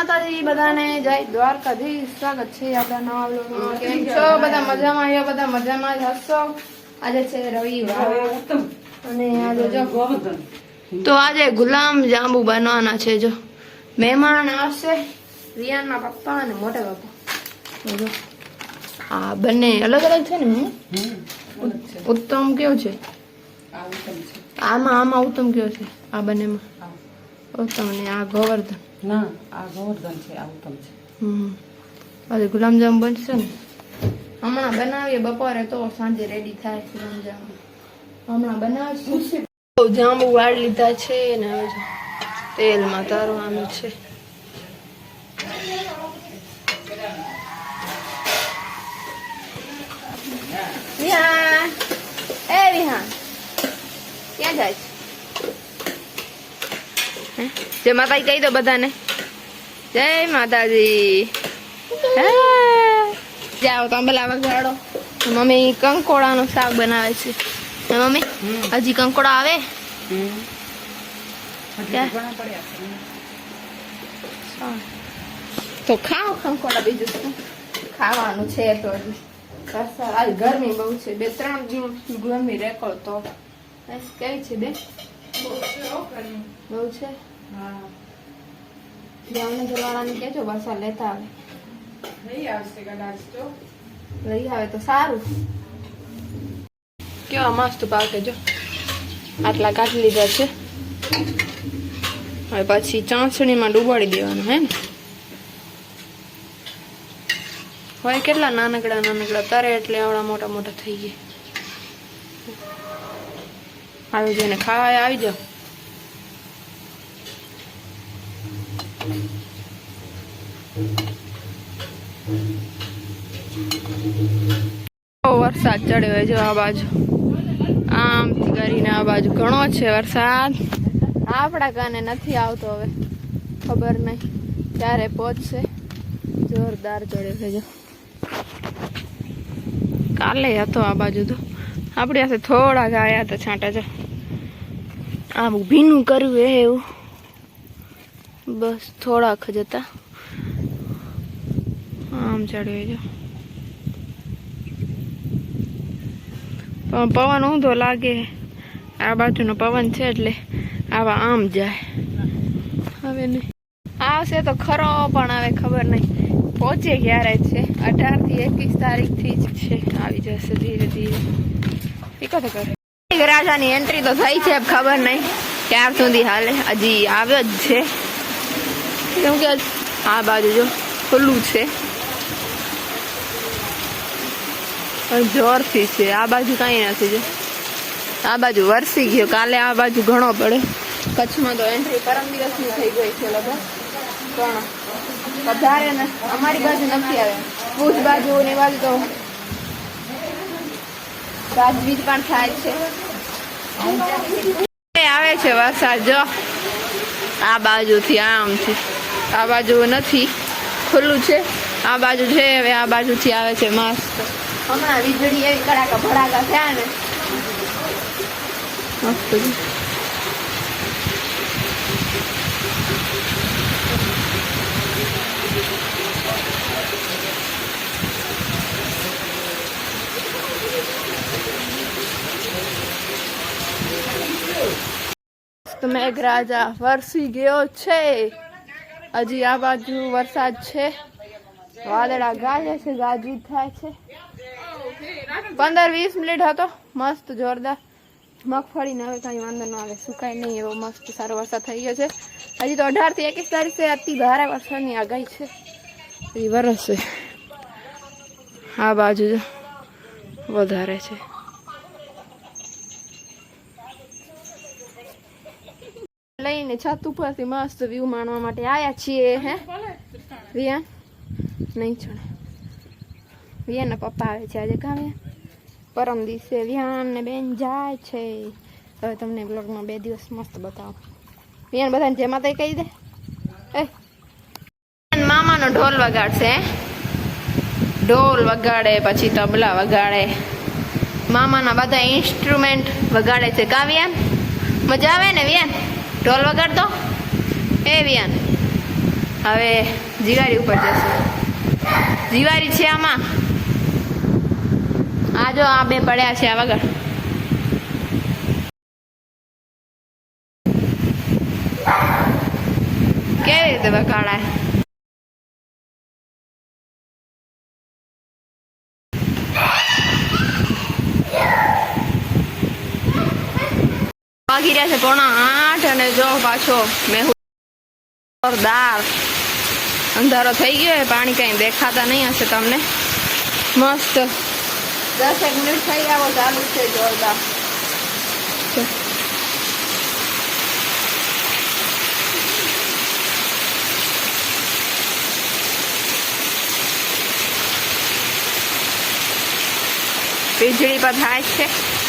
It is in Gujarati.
માતાજી બધાને જય દ્વારકાધીશ. સ્વાગત છે આપણા નવા કેમ છો? બધા મજામાં? આવ્યા બધા મજામાં જ હશો? આજે છે રવિવાર. અને આજે જો તો આજે ગુલામ જાંબુ બનવાના છે જો. મહેમાન આવશે. રિયાનના પપ્પા અને મોટા પપ્પા જો આ બંને અલગ અલગ છે ને? ઉત્તમ કયો છે? આમાં આમાં ઉત્તમ કયો છે? આ બંનેમાં? ઉત્તમ. અને આ ગોવર્ધન. ના આ ગોવર્ધન છે આ ઉત્તમ છે. હમ. આજે ગુલાબજામ બનશે ને? હમણાં બનાવીએ બપોરે તો સાંજે રેડી થાય ગુલાબજામ હમણાં બનાવીશું. જાંબુ વાળ લીધા છે ને હવે તેલમાં તરવાનું છે. વિહાન. એ વિહાન ક્યાં જાય છે? જય માતાજી કહી દો બધાને. જય માતાજી. જાઓ તાંબલા વગાડો મમ્મી કંકોડાનું શાક બનાવે છે. મમ્મી? હજી કંકોડા આવે? તો ખાઓ કંકોડા બીજું શું? ખાવાનું છે તો હજી. ગરમી બહુ છે. બે ત્રણ દિવસ ગરમી રેકોર્ડ તો. કેવી છે બે બહુ છે? હા. જામનગર વાળાને કહેજો વરસાદ લેતા આવે. લઈ આવશે કદાચ જો લઈ આવે તો સારું. કેવા મસ્ત પાકે જો. આટલા કાઢી લીધા છે. હવે પછી ચાસણીમાં ડુબાડી દેવાનું હે ને? હોય કેટલા નાનકડા નાનકડા તરે એટલે આવડા મોટા મોટા થઈ ગયા. આવી જઈને ખાવા આવી જાઓ. વરસાદ ચડ્યો હોય જો આ બાજુ. આમથી કરીને આ બાજુ ઘણો છે વરસાદ. આપણા કાને નથી આવતો હવે. ખબર નહીં ક્યારે પહોંચશે. જોરદાર ચડ્યો છે કાલે હતો આ બાજુ તો. આપણી પાસે થોડાક આવ્યા હતા છાંટા જો. આમ ભીનું કર્યું હે એવું. બસ થોડાક જ હતા. આમ ચડ્યો જો. પણ પવન ઊંધો લાગે. આ બાજુનો પવન છે એટલે આવા આમ જાય. હવે નહીં. આવશે તો ખરો, પણ હવે ખબર નહીં. પહોંચે ક્યારે છે? અઢારથી એકવીસ તારીખથી જ છે. આવી જશે ધીરે ધીરે. એ કથો રાજાની એન્ટ્રી તો થઈ છે ખબર નહીં. ક્યાર સુધી હાલે? હજી આવ્યો જ છે. કેમ કે આ બાજુ જો ખુલ્લું છે પણ જોરથી છે. આ બાજુ કાંઈ નથી જો આ બાજુ વરસી ગયો. કાલે આ બાજુ ઘણો પડે. કચ્છમાં તો એન્ટ્રી પરમ દિવસની થઈ ગઈ છે લગભગ. પણ વધારે ને અમારી બાજુ નથી આવે. ભુજ બાજુ ને બાજુ તો ગાજવીજ પણ થાય છે. આવે છે વરસાદ. જો, આ બાજુથી આમથી આ બાજુ નથી. ખુલ્લું છે. આ બાજુ છે હવે આ બાજુથી આવે છે મસ્ત હમણાં વીજળી એવી કડાકા ભડાકા થયા ને. મસ્ત મેઘરાજા વરસી ગયો છે. હજી આ બાજુ વરસાદ છે. વાદળા ગાજે છે ગાજી થાય છે. પંદર વીસ મિનિટ હતો, મસ્ત જોરદાર. મગફળીને હવે કાંઈ વાંધો ન આવે, સુકાય નહીં એવો મસ્ત સારો વરસાદ થઈ ગયો છે. હજી તો અઢારથી એકવીસ તારીખે અતિ ભારે વરસાદની આગાહી છે. એ વરસશે આ બાજુ વધારે છે. લઈને છત ઉપરથી મસ્ત વ્યૂ માણવા માટે આયા છીએ, હે? રિયા? નહીં છોડે વિયાના પપ્પા આવે છે આજે કામે પરમ દિવસે વિહાન ને બેન જાય છે. હવે તમને બ્લોગમાં બે દિવસ મસ્ત બતાવો. વિહાન બધાને જેમાં માતા કહી દે. એ. મામાનો ઢોલ વગાડશે? ઢોલ વગાડે, પછી તબલા વગાડે. મામાના બધા ઇન્સ્ટ્રુમેન્ટ વગાડે છે. કા વિયાન? મજા આવે ને વિયાન? ઢોલ વગાડતો? એ વિયાન. હવે જીવારી ઉપર જશે. જીવારી છે આમાં. આ જો આ બે પડ્યા છે આ વગર. કેવી રીતે વગાડાય? વાગી રહ્યા છે પોણા આઠ અને જો પાછો મેહુલ જોરદાર. અંધારો થઈ ગયો હોય પાણી કઈ દેખાતા નહીં હશે તમને. મસ્ત. દસ એક મિનિટ થઈ આવો ચાલુ છે જોરદાર. વીજળી પર થાય છે.